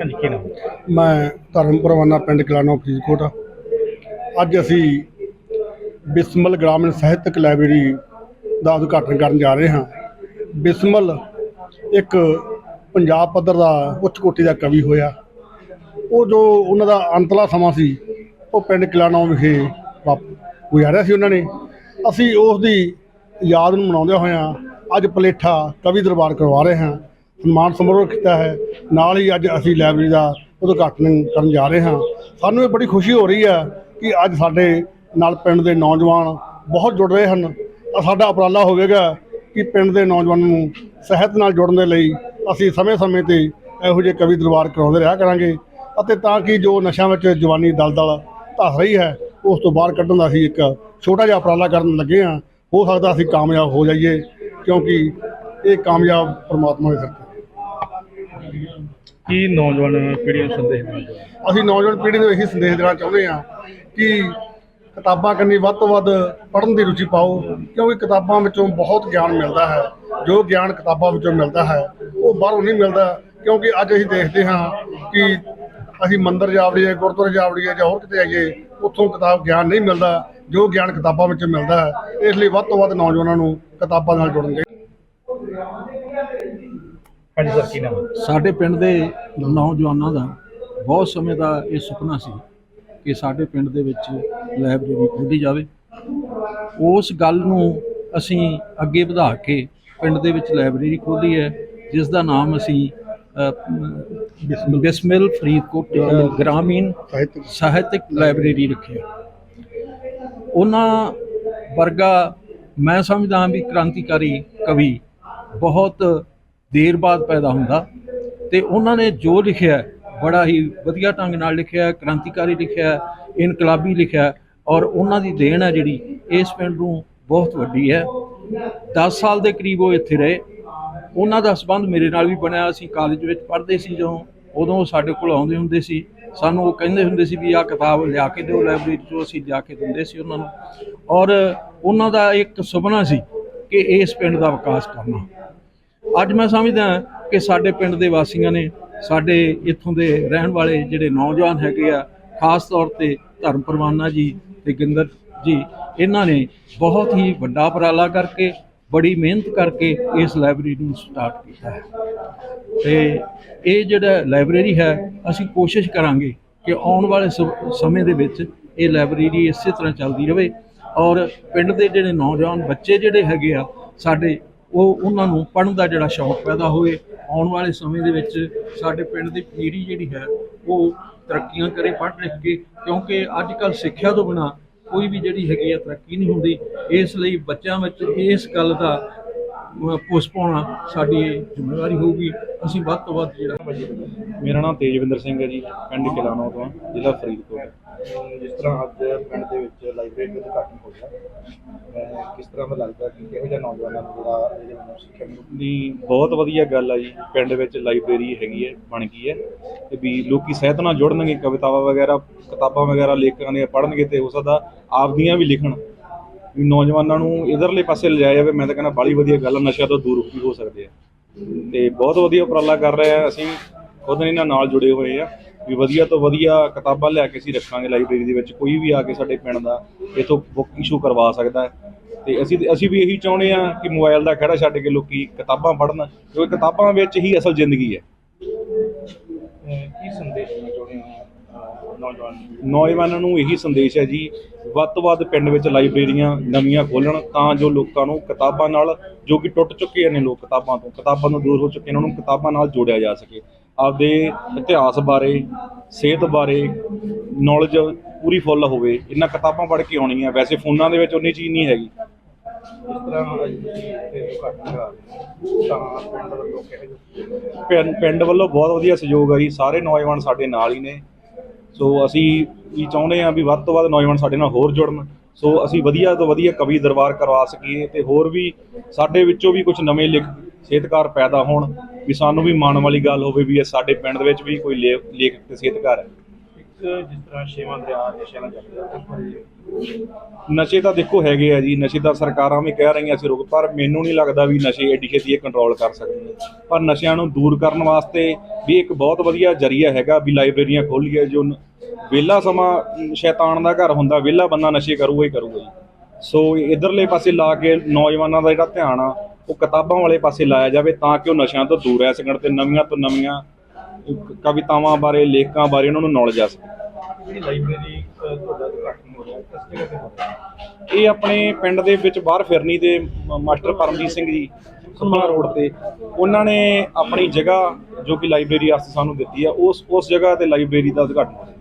ਹਾਂਜੀ ਕੀ ਨਾਮ ਮੈਂ ਧਰਮ ਪਰਵਾਨਾ ਪਿੰਡ ਕਲਾਨੋ ਫਰੀਦਕੋਟ ਅੱਜ ਅਸੀਂ ਬਿਸਮਲ ਗ੍ਰਾਮੀਣ ਸਾਹਿਤਕ ਲਾਇਬ੍ਰੇਰੀ ਦਾ ਉਦਘਾਟਨ ਕਰਨ ਜਾ ਰਹੇ ਹਾਂ। ਬਿਸਮਲ ਇੱਕ ਪੰਜਾਬ ਪੱਧਰ ਦਾ ਉੱਚ ਕੋਟੀ ਦਾ ਕਵੀ ਹੋਇਆ। ਉਹ ਜੋ ਉਹਨਾਂ ਦਾ ਅੰਤਲਾ ਸਮਾਂ ਸੀ, ਉਹ ਪਿੰਡ ਕਲਾਨੋ ਵਿਖੇ ਵਾਪ- ਗੁਜ਼ਾਰਿਆ ਸੀ ਉਹਨਾਂ ਨੇ। ਅਸੀਂ ਉਸ ਦੀ ਯਾਦ ਨੂੰ ਮਨਾਉਂਦੇ ਹੋਇਆਂ ਅੱਜ ਪਲੇਠਾ ਕਵੀ ਦਰਬਾਰ ਕਰਵਾ ਰਹੇ ਹਾਂ। ਸਨਮਾਨ ਸਮਾਰੋਹ ਕੀਤਾ ਹੈ। ਨਾਲ ਹੀ ਅੱਜ ਅਸੀਂ ਲਾਇਬ੍ਰੇਰੀ ਦਾ ਉਦਘਾਟਨ ਕਰਨ ਜਾ ਰਹੇ ਹਾਂ। ਸਾਨੂੰ ਇਹ ਬੜੀ ਖੁਸ਼ੀ ਹੋ ਰਹੀ ਹੈ ਕਿ ਅੱਜ ਸਾਡੇ ਨਾਲ ਪਿੰਡ ਦੇ ਨੌਜਵਾਨ ਬਹੁਤ ਜੁੜ ਰਹੇ ਹਨ। ਸਾਡਾ ਉਪਰਾਲਾ ਹੋਵੇਗਾ ਕਿ ਪਿੰਡ ਦੇ ਨੌਜਵਾਨਾਂ ਨੂੰ ਸਿਹਤ ਨਾਲ ਜੁੜਨ ਦੇ ਲਈ ਅਸੀਂ ਸਮੇਂ-ਸਮੇਂ ਤੇ ਇਹੋ ਜਿਹੇ ਕਵੀ ਦਰਬਾਰ ਕਰਾਉਂਦੇ ਰਿਹਾ ਕਰਾਂਗੇ ਅਤੇ ਤਾਂ ਕਿ ਜੋ ਨਸ਼ਿਆਂ ਵਿੱਚ ਜਵਾਨੀ ਦਲਦਲ ਧਸ ਰਹੀ ਹੈ, ਉਸ ਤੋਂ ਬਾਹਰ ਕੱਢਣ ਦਾ ਅਸੀਂ ਇੱਕ ਛੋਟਾ ਜਿਹਾ ਉਪਰਾਲਾ ਕਰਨ ਲੱਗੇ ਹਾਂ। ਹੋ ਸਕਦਾ ਅਸੀਂ ਕਾਮਯਾਬ ਹੋ ਜਾਈਏ ਕਿਉਂਕਿ ਇਹ ਕਾਮਯਾਬ ਪਰਮਾਤਮਾ ਦੇ ਸਿਰ ਕੀ ਨੌਜਵਾਨ ਪੀੜ੍ਹੀ ਨੂੰ ਸੰਦੇਸ਼ ਦੇਣਾ ਚਾਹੁੰਦੇ ਹੋ? ਅਸੀਂ ਨੌਜਵਾਨ ਪੀੜ੍ਹੀ ਨੂੰ ਇਹੀ ਸੰਦੇਸ਼ ਦੇਣਾ ਚਾਹੁੰਦੇ ਹਾਂ ਕਿ ਕਿਤਾਬਾਂ ਕੰਨੀ ਵੱਧ ਤੋਂ ਵੱਧ ਪੜ੍ਹਨ ਦੀ ਰੁਚੀ ਪਾਓ, ਕਿਉਂਕਿ ਕਿਤਾਬਾਂ ਵਿੱਚੋਂ ਬਹੁਤ ਗਿਆਨ ਮਿਲਦਾ ਹੈ ਜੋ ਗਿਆਨ ਕਿਤਾਬਾਂ ਵਿੱਚੋਂ ਮਿਲਦਾ ਹੈ, ਉਹ ਬਾਹਰੋਂ ਨਹੀਂ ਮਿਲਦਾ, ਕਿਉਂਕਿ ਅੱਜ ਅਸੀਂ ਦੇਖਦੇ ਹਾਂ ਕਿ ਅਸੀਂ ਮੰਦਿਰ ਜਾ ਵੜੀਏ, ਗੁਰਦੁਆਰੇ ਜਾ ਵੜੀਏ ਜਾਂ ਹੋਰ ਕਿਤੇ ਆਈਏ ਉੱਥੋਂ ਕਿਤਾਬ ਗਿਆਨ ਨਹੀਂ ਮਿਲਦਾ, ਜੋ ਗਿਆਨ ਕਿਤਾਬਾਂ ਵਿੱਚੋਂ ਮਿਲਦਾ ਹੈ, ਇਸ ਲਈ ਵੱਧ ਤੋਂ ਵੱਧ ਨੌਜਵਾਨਾਂ ਨੂੰ ਕਿਤਾਬਾਂ ਨਾਲ ਜੁੜਨ ਚਾਹੀਦਾ ਹਾਂਜੀ ਸਰ ਕੀ ਨਾਮ ਹੈ? ਸਾਡੇ ਪਿੰਡ ਦੇ ਨੌਜਵਾਨਾਂ ਦਾ ਬਹੁਤ ਸਮੇਂ ਦਾ ਇਹ ਸੁਪਨਾ ਸੀ ਕਿ ਸਾਡੇ ਪਿੰਡ ਦੇ ਵਿੱਚ ਲਾਇਬ੍ਰੇਰੀ ਖੋਲ੍ਹੀ ਜਾਵੇ ਉਸ ਗੱਲ ਨੂੰ ਅਸੀਂ ਅੱਗੇ ਵਧਾ ਕੇ ਪਿੰਡ ਦੇ ਵਿੱਚ ਲਾਇਬ੍ਰੇਰੀ ਖੋਲ੍ਹੀ ਹੈ, ਜਿਸ ਦਾ ਨਾਮ ਅਸੀਂ ਬਿਸਮਿਲ ਫਰੀਦਕੋਟ ਗ੍ਰਾਮੀਣ ਸਾਹਿਤਕ ਸਾਹਿਤਕ ਲਾਇਬ੍ਰੇਰੀ ਰੱਖੀ ਉਹਨਾਂ ਵਰਗਾ ਮੈਂ ਸਮਝਦਾ ਹਾਂ ਵੀ ਕ੍ਰਾਂਤੀਕਾਰੀ ਕਵੀ ਬਹੁਤ ਦੇਰ ਬਾਅਦ ਪੈਦਾ ਹੁੰਦਾ ਤੇ ਉਹਨਾਂ ਨੇ ਜੋ ਲਿਖਿਆ ਬੜਾ ਹੀ ਵਧੀਆ ਢੰਗ ਨਾਲ ਲਿਖਿਆ ਕ੍ਰਾਂਤੀਕਾਰੀ ਲਿਖਿਆ ਇਨਕਲਾਬੀ ਲਿਖਿਆ ਔਰ ਉਹਨਾਂ ਦੀ ਦੇਣ ਹੈ ਜਿਹੜੀ, ਇਸ ਪਿੰਡ ਨੂੰ ਬਹੁਤ ਵੱਡੀ ਹੈ। 10 ਸਾਲ ਦੇ ਕਰੀਬ ਉਹ ਇੱਥੇ ਰਹੇ। ਉਹਨਾਂ ਦਾ ਸਬੰਧ ਮੇਰੇ ਨਾਲ ਵੀ ਬਣਿਆ, ਅਸੀਂ ਕਾਲਜ ਵਿੱਚ ਪੜ੍ਹਦੇ ਸੀ ਜਦੋਂ, ਉਦੋਂ ਸਾਡੇ ਕੋਲ ਆਉਂਦੇ ਹੁੰਦੇ ਸੀ। ਸਾਨੂੰ ਉਹ ਕਹਿੰਦੇ ਹੁੰਦੇ ਸੀ ਵੀ ਆਹ ਕਿਤਾਬ ਲਿਆ ਕੇ ਦਿਓ ਲਾਇਬ੍ਰੇਰੀ ਤੋਂ ਅਸੀਂ ਲਿਆ ਕੇ ਦਿੰਦੇ ਸੀ ਉਹਨਾਂ ਨੂੰ। ਔਰ ਉਹਨਾਂ ਦਾ ਇੱਕ ਸੁਪਨਾ ਸੀ ਕਿ ਇਸ ਪਿੰਡ ਦਾ ਵਿਕਾਸ ਕਰਨਾ। ਅੱਜ ਮੈਂ ਸਮਝਦਾ ਕਿ ਸਾਡੇ ਪਿੰਡ ਦੇ ਵਾਸੀਆਂ ਨੇ ਸਾਡੇ ਇੱਥੋਂ ਦੇ ਰਹਿਣ ਵਾਲੇ ਜਿਹੜੇ ਨੌਜਵਾਨ ਹੈਗੇ ਆ, ਖਾਸ ਤੌਰ ਤੇ ਧਰਮ ਪਰਵਾਨਾ ਜੀ ਤੇ ਗਿੰਦਰ ਜੀ, ਇਹਨਾਂ ਨੇ ਬਹੁਤ ਹੀ ਵੱਡਾ ਉਪਰਾਲਾ ਕਰਕੇ, ਬੜੀ ਮਿਹਨਤ ਕਰਕੇ ਇਸ ਲਾਇਬ੍ਰੇਰੀ ਨੂੰ ਸਟਾਰਟ ਕੀਤਾ ਹੈ। ਤੇ ਇਹ ਜਿਹੜਾ ਲਾਇਬ੍ਰੇਰੀ ਹੈ, ਅਸੀਂ ਕੋਸ਼ਿਸ਼ ਕਰਾਂਗੇ ਕਿ ਆਉਣ ਵਾਲੇ ਸ- ਸਮੇਂ ਦੇ ਵਿੱਚ ਇਹ ਲਾਇਬ੍ਰੇਰੀ ਇਸੇ ਤਰ੍ਹਾਂ ਚੱਲਦੀ ਰਹੇ ਔਰ ਪਿੰਡ ਦੇ ਜਿਹੜੇ ਨੌਜਵਾਨ ਬੱਚੇ ਜਿਹੜੇ ਹੈਗੇ ਆ, ਸਾਡੇ ਉਹ ਉਹਨਾਂ ਨੂੰ ਪੜ੍ਹਨ ਦਾ ਜਿਹੜਾ ਸ਼ੌਕ ਪੈਦਾ ਹੋਵੇ ਆਉਣ ਵਾਲੇ ਸਮੇਂ ਦੇ ਵਿੱਚ ਸਾਡੇ ਪਿੰਡ ਦੀ ਪੀੜ੍ਹੀ ਜਿਹੜੀ ਹੈ ਉਹ ਤਰੱਕੀਆਂ ਕਰੇ ਪੜ੍ਹ ਲਿਖ ਕੇ ਕਿਉਂਕਿ ਅੱਜ ਕੱਲ੍ਹ ਸਿੱਖਿਆ ਤੋਂ ਬਿਨਾ ਕੋਈ ਵੀ ਜਿਹੜੀ ਹੈਗੀ ਆ ਤਰੱਕੀ ਨਹੀਂ ਹੁੰਦੀ। ਇਸ ਲਈ ਬੱਚਿਆਂ ਵਿੱਚ ਇਸ ਗੱਲ ਦਾ ਅਹ, ਪੁਸ ਪਾਉਣਾ ਸਾਡੀ ਜ਼ਿੰਮੇਵਾਰੀ ਹੋਊਗੀ। ਅਸੀਂ ਵੱਧ ਤੋਂ ਵੱਧ ਜਿਹੜਾ ਮੇਰਾ ਨਾਮ ਤੇਜਵਿੰਦਰ ਸਿੰਘ ਹੈ ਜੀ ਪਿੰਡ ਕਿਲਾਨੋ ਤੋਂ ਹਾਂ, ਜ਼ਿਲ੍ਹਾ ਫਰੀਦਕੋਟ। ਜਿਸ ਤਰ੍ਹਾਂ ਅੱਜ ਪਿੰਡ ਦੇ ਵਿੱਚ ਲਾਇਬ੍ਰੇਰੀ ਦਾ ਉਦਘਾਟਨ ਹੋਇਆ ਮੈਂ ਕਿਸ ਤਰ੍ਹਾਂ ਦਾ ਲੱਗਦਾ ਕਿ ਕਿਹੋ ਜਿਹਾ ਨੌਜਵਾਨਾਂ ਨੂੰ ਜਿਹੜਾ ਇਹਦੇ ਵੱਲੋਂ ਸਿੱਖਿਆ ਮਿਲੂ? ਦੀ ਬਹੁਤ ਵਧੀਆ ਗੱਲ ਆ ਜੀ ਪਿੰਡ ਵਿੱਚ ਲਾਇਬ੍ਰੇਰੀ ਹੈਗੀ ਹੈ ਬਣ ਗਈ ਹੈ। ਤੇ ਵੀ ਲੋਕੀ ਸਾਹਿਤ ਨਾਲ ਜੁੜਨਗੇ ਕਵਿਤਾਵਾਂ ਵਗੈਰਾ ਕਿਤਾਬਾਂ ਵਗੈਰਾ ਲੇਖਕਾਂ ਦੀਆਂ ਪੜ੍ਹਨਗੇ ਤੇ ਹੋ ਸਕਦਾ ਆਪਦੀਆਂ ਵੀ ਲਿਖਣ। ਵੀ ਨੌਜਵਾਨਾਂ ਨੂੰ ਇਧਰਲੇ ਪਾਸੇ ਲਿਜਾਇਆ ਜਾਵੇ ਮੈਂ ਤਾਂ ਕਹਿੰਦਾ ਬਾਲੀ ਵਧੀਆ ਗੱਲ ਆ ਨਸ਼ਿਆਂ ਤੋਂ ਦੂਰ ਵੀ ਹੋ ਸਕਦੇ ਆ। ਤੇ ਬਹੁਤ ਵਧੀਆ ਉਪਰਾਲਾ ਕਰ ਰਹੇ ਆ। ਅਸੀਂ ਖੁਦ ਇਹਨਾਂ ਨਾਲ ਜੁੜੇ ਹੋਏ ਆ। ਵੀ ਵਧੀਆ ਤੋਂ ਵਧੀਆ ਕਿਤਾਬਾਂ ਲੈ ਕੇ ਅਸੀਂ ਰੱਖਾਂਗੇ ਲਾਇਬ੍ਰੇਰੀ ਦੇ ਵਿੱਚ। ਕੋਈ ਵੀ ਆ ਕੇ ਸਾਡੇ ਪਿੰਡ ਦਾ ਇਥੋਂ ਬੁੱਕ ਇਸ਼ੂ ਕਰਵਾ ਸਕਦਾ ਹੈ। ਤੇ ਅਸੀਂ ਅਸੀਂ ਵੀ ਇਹੀ ਚਾਹੁੰਦੇ ਆ ਕਿ ਮੋਬਾਈਲ ਦਾ ਖੜਾ ਛੱਡ ਕੇ ਲੋਕੀ ਕਿਤਾਬਾਂ ਪੜ੍ਹਨ, ਕਿਉਂਕਿ ਕਿਤਾਬਾਂ ਵਿੱਚ ਹੀ ਅਸਲ ਜ਼ਿੰਦਗੀ ਹੈ। ਕੀ ਸੰਦੇਸ਼ ਦੇਣਾ ਚਾਹੁੰਦੇ ਹੋ ਨੌਜਵਾਨ ਨੌਜਵਾਨਾਂ ਨੂੰ ਇਹੀ ਸੰਦੇਸ਼ ਹੈ ਜੀ, ਵੱਧ ਤੋਂ ਵੱਧ ਪਿੰਡ ਵਿੱਚ ਲਾਇਬ੍ਰੇਰੀਆਂ ਨਵੀਆਂ ਖੋਲਣ ਤਾਂ ਜੋ ਲੋਕਾਂ ਨੂੰ ਕਿਤਾਬਾਂ ਨਾਲ, ਜੋ ਕਿ ਟੁੱਟ ਚੁੱਕੇ ਨੇ ਲੋਕ ਕਿਤਾਬਾਂ ਤੋਂ ਕਿਤਾਬਾਂ ਤੋਂ ਦੂਰ ਹੋ ਚੁੱਕੇ ਨੇ, ਉਹਨਾਂ ਨੂੰ ਕਿਤਾਬਾਂ ਨਾਲ ਜੋੜਿਆ ਜਾ ਸਕੇ। ਆਪਦੇ ਇਤਿਹਾਸ ਬਾਰੇ, ਸਿਹਤ ਬਾਰੇ ਨੌਲੇਜ ਪੂਰੀ ਫੁੱਲ ਹੋਵੇ ਇਹਨਾਂ ਕਿਤਾਬਾਂ ਪੜ੍ਹ ਕੇ ਆਉਣੀ ਹੈ ਵੈਸੇ ਫੋਨਾਂ ਦੇ ਵਿੱਚ ਉਨੀ ਚੀਜ਼ ਨਹੀਂ ਹੈਗੀ। ਜਿਸ ਤਰ੍ਹਾਂ ਅੱਜ ਤੁਸੀਂ ਇੱਥੇ ਤਾਂ ਪਿੰਡ ਦੇ ਕਿਹੋ ਜਿਹੇ ਪਿੰਡ ਪਿੰਡ ਵੱਲੋਂ ਬਹੁਤ ਵਧੀਆ ਸਹਿਯੋਗ ਆ ਜੀ। ਸਾਰੇ ਨੌਜਵਾਨ ਸਾਡੇ ਨਾਲ ਹੀ ਨੇ। ਸੋ ਅਸੀਂ ਵੀ ਚਾਹੁੰਦੇ ਹਾਂ ਵੀ ਵੱਧ ਤੋਂ ਵੱਧ ਨੌਜਵਾਨ ਸਾਡੇ ਨਾਲ ਹੋਰ ਜੁੜਨ। ਸੋ ਅਸੀਂ ਵਧੀਆ ਤੋਂ ਵਧੀਆ ਕਵੀ ਦਰਬਾਰ ਕਰਵਾ ਸਕੀਏ ਤੇ ਹੋਰ ਵੀ ਸਾਡੇ ਵਿੱਚੋਂ ਵੀ ਕੁਝ ਨਵੇਂ ਲੇਖ ਸਿਹਤਕਾਰ ਪੈਦਾ ਹੋਣ। ਵੀ ਸਾਨੂੰ ਵੀ ਮਾਣ ਵਾਲੀ ਗੱਲ ਹੋਵੇ ਵੀ ਇਹ ਸਾਡੇ ਪਿੰਡ ਦੇ ਵਿੱਚ ਵੀ ਕੋਈ ਲੇਖ ਲੇਖਕ ਤੇ ਸਿਹਤਕਾਰ ਹੈ। ਜਿਸ ਤਰ੍ਹਾਂ ਛੇਵਾਂ ਦਰਿਆ ਨਸ਼ਿਆਂ ਨਾਲ ਚੱਲ ਨਸ਼ੇ ਤਾਂ ਦੇਖੋ ਹੈਗੇ ਆ ਜੀ, ਨਸ਼ੇ ਤਾਂ ਸਰਕਾਰਾਂ ਵੀ ਕਹਿ ਰਹੀਆਂ ਸੀ ਰੁਕ ਪਰ ਮੈਨੂੰ ਨਹੀਂ ਲੱਗਦਾ ਵੀ ਨਸ਼ੇ ਐਡੀ ਛੇਤੀ ਇਹ ਕੰਟਰੋਲ ਕਰ ਸਕਦੇ ਪਰ ਨਸ਼ਿਆਂ ਨੂੰ ਦੂਰ ਕਰਨ ਵਾਸਤੇ ਵੀ ਇੱਕ ਬਹੁਤ ਵਧੀਆ ਜਰੀਆ ਹੈਗਾ ਵੀ ਲਾਇਬ੍ਰੇਰੀਆਂ ਖੋਲ੍ਹੀਏ ਜੋ ਵਿਹਲਾ ਸਮਾਂ ਸ਼ੈਤਾਨ ਦਾ ਘਰ ਹੁੰਦਾ, ਵਿਹਲਾ ਬੰਦਾ ਨਸ਼ੇ ਕਰੂਗਾ ਹੀ ਕਰੂਗਾ ਜੀ। ਸੋ ਇਧਰਲੇ ਪਾਸੇ ਲਾ ਕੇ ਨੌਜਵਾਨਾਂ ਦਾ ਜਿਹੜਾ ਧਿਆਨ ਆ, ਉਹ ਕਿਤਾਬਾਂ ਵਾਲੇ ਪਾਸੇ ਲਾਇਆ ਜਾਵੇ ਤਾਂ ਕਿ ਉਹ ਨਸ਼ਿਆਂ ਤੋਂ ਦੂਰ ਰਹਿ ਸਕਣ ਤੇ ਨਵੀਆਂ ਤੋਂ ਨਵੀਆਂ ਕਵਿਤਾਵਾਂ ਬਾਰੇ ਲੇਖਾਂ ਬਾਰੇ ਉਹਨਾਂ ਨੂੰ ਨੌਲੇਜ ਆ ਸਕੇ। ਜਿਹੜੀ ਲਾਇਬ੍ਰੇਰੀ ਅਹ, ਤੁਹਾਡਾ ਉਦਘਾਟਨ ਹੋ ਰਿਹਾ ਕਿਸ ਜਗ੍ਹਾ ਤੇ ਹੋ ਰਿਹਾ ਇਹ ਆਪਣੇ ਪਿੰਡ ਦੇ ਵਿੱਚ ਬਾਹਰ ਫਿਰਨੀ ਦੇ ਮਾਸਟਰ ਪਰਮਜੀਤ ਸਿੰਘ ਜੀ ਖੰਭਾ ਰੋਡ ਤੇ। ਉਹਨਾਂ ਨੇ ਆਪਣੀ ਜਗ੍ਹਾ ਜੋ ਕਿ ਲਾਇਬ੍ਰੇਰੀ ਵਾਸਤੇ ਸਾਨੂੰ ਦਿੱਤੀ ਆ ਉਸ ਉਸ ਜਗ੍ਹਾ ਤੇ ਲਾਇਬ੍ਰੇਰੀ ਦਾ ਉਦਘਾਟਨ ਹੋਇਆ